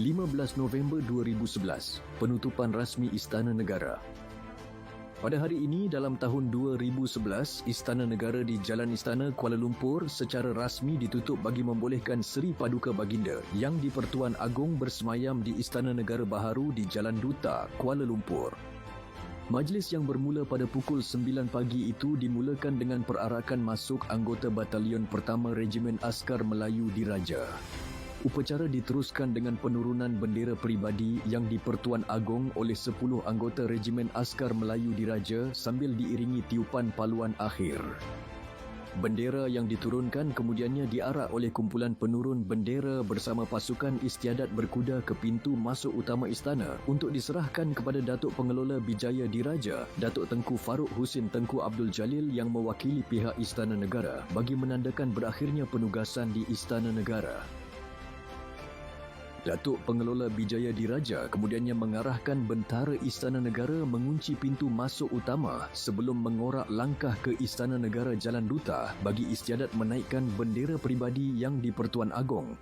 15 November 2011, penutupan rasmi Istana Negara. Pada hari ini dalam tahun 2011, Istana Negara di Jalan Istana Kuala Lumpur secara rasmi ditutup bagi membolehkan Seri Paduka Baginda yang di-Pertuan Agong bersemayam di Istana Negara Baharu di Jalan Duta, Kuala Lumpur. Majlis yang bermula pada pukul 9 pagi itu dimulakan dengan perarakan masuk anggota Batalion Pertama Regimen Askar Melayu Diraja. Upacara diteruskan dengan penurunan bendera peribadi yang dipertuan agong oleh 10 anggota Regimen Askar Melayu Diraja sambil diiringi tiupan paluan akhir. Bendera yang diturunkan kemudiannya diarak oleh kumpulan penurun bendera bersama pasukan istiadat berkuda ke pintu masuk utama istana untuk diserahkan kepada Datuk Pengelola Bijaya Diraja, Datuk Tengku Faruk Husin Tengku Abdul Jalil yang mewakili pihak Istana Negara bagi menandakan berakhirnya penugasan di Istana Negara. Datuk Pengelola Bijaya Diraja kemudiannya mengarahkan bentara Istana Negara mengunci pintu masuk utama sebelum mengorak langkah ke Istana Negara Jalan Duta bagi istiadat menaikkan bendera peribadi yang di-Pertuan Agong.